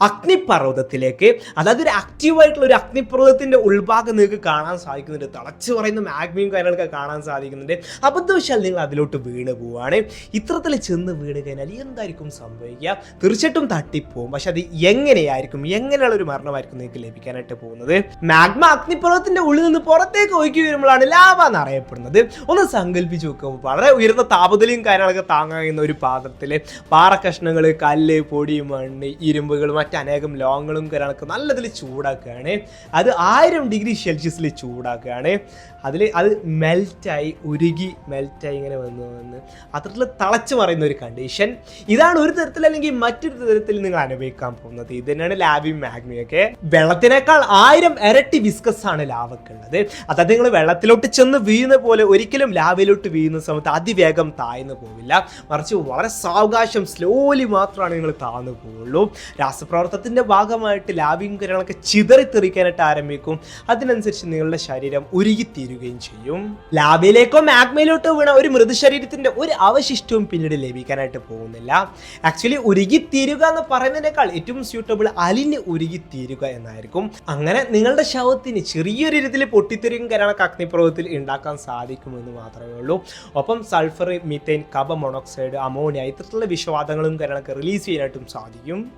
അഗ്നിപർവതത്തിലേക്ക്. അതായത് ഒരു ആക്റ്റീവായിട്ടുള്ള ഒരു അഗ്നിപർവതത്തിന്റെ ഉൾഭാഗം നിങ്ങൾക്ക് കാണാൻ സാധിക്കുന്നുണ്ട്. തിളച്ച് പറയുന്ന മാഗ്മിയും കാര്യങ്ങളൊക്കെ കാണാൻ സാധിക്കുന്നുണ്ട്. അബദ്ധവശാൽ നിങ്ങൾ അതിലോട്ട് വീണ് പോവാണ് ഇത്തരത്തിൽ ചെന്ന് വീണ് കഴിഞ്ഞാൽ എന്തായിരിക്കും സംഭവിക്കുക? തീർച്ചയായിട്ടും തട്ടിപ്പോവും. പക്ഷെ അത് എങ്ങനെയായിരിക്കും? എങ്ങനെയുള്ള ഒരു മരണമായിരിക്കും നിങ്ങൾക്ക് ലഭിക്കാനായിട്ട് പോകുന്നത്? മാഗ്മ അഗ്നിപർവതത്തിന്റെ ഉള്ളിൽ നിന്ന് പുറത്തേക്ക് ഒഴുകി വരുമ്പോഴാണ് ലാവ എന്നറിയപ്പെടുന്നത്. ഒന്ന് സങ്കല്പിച്ച് നോക്കുമ്പോൾ വളരെ ഉയർന്ന താപനിലയും കാര്യങ്ങളൊക്കെ താങ്ങാൻ ഒരു ഒരു പാറ പാറക്കഷ്ണങ്ങൾ കല്ല് പൊടി മണ്ണ് ഇരുമ്പുകൾ മറ്റനേകം ലോങ്ങുകളും കാര്യങ്ങളൊക്കെ നല്ലതിൽ ചൂടാക്കുകയാണ്. അത് ആയിരം ഡിഗ്രി സെൽഷ്യസിൽ ചൂടാക്കുകയാണ്. അതിൽ അത് മെൽറ്റായി ഉരുകി മെൽറ്റായി ഇങ്ങനെ വന്ന് വന്ന് അത്തരത്തിൽ തളച്ചു മറയുന്ന ഒരു കണ്ടീഷൻ ഇതാണ് ഒരു തരത്തിൽ അല്ലെങ്കിൽ മറ്റൊരു തരത്തിൽ നിങ്ങൾ അനുഭവിക്കാൻ പോകുന്നത്. ഇത് തന്നെയാണ് ലാവിയും മാഗ്നിയൊക്കെ വെള്ളത്തിനേക്കാൾ ആയിരം ഇരട്ടി വിസ്കസ് ആണ് ലാവക്കുള്ളത് അതായത് നിങ്ങൾ വെള്ളത്തിലോട്ട് ചെന്ന് വീഴുന്ന പോലെ ഒരിക്കലും ലാവിലോട്ട് വീഴുന്ന സമയത്ത് അതിവേഗം താഴ്ന്നു പോവില്ല. മറിച്ച് വളരെ സാവകാശം സ്ലോലി മാത്രമാണ് നിങ്ങൾ താഴ്ന്നു പോവുള്ളൂ. രാസപ്രവർത്തനത്തിന്റെ ഭാഗമായിട്ട് ലാവിയും കാര്യങ്ങളൊക്കെ ചിതറിത്തെറിക്കാനായിട്ട് ആരംഭിക്കും. അതിനനുസരിച്ച് നിങ്ങളുടെ ശരീരം ഉരുകിത്തീരുകയും ചെയ്യും. ലാബിലേക്കോ മാഗ്മയിലോട്ടോ വീണ ഒരു മൃതശരീരത്തിന്റെ ഒരു അവശിഷ്ടവും പിന്നീട് ലഭിക്കാനായിട്ട് പോകുന്നില്ല. ആക്ച്വലി ഉരുകിത്തീരുക എന്ന് പറയുന്നതിനേക്കാൾ ഏറ്റവും സ്യൂട്ടബിൾ അലിഞ്ഞ് ഉരുകിത്തീരുക എന്നായിരിക്കും. അങ്ങനെ നിങ്ങളുടെ ശവത്തിന് ചെറിയൊരു രീതിയിൽ പൊട്ടിത്തെറിയും കാര്യങ്ങളൊക്കെ അഗ്നിപ്രവത്തിൽ ഉണ്ടാക്കാൻ സാധിക്കുമെന്ന് മാത്രമേ ഉള്ളൂ. ഒപ്പം sulphur methane carbon monoxide ammonia ഇത്തരത്തിലുള്ള വിഷവാദങ്ങളും കാര്യങ്ങളൊക്കെ റിലീസ് ചെയ്യാനായിട്ടും സാധിക്കും.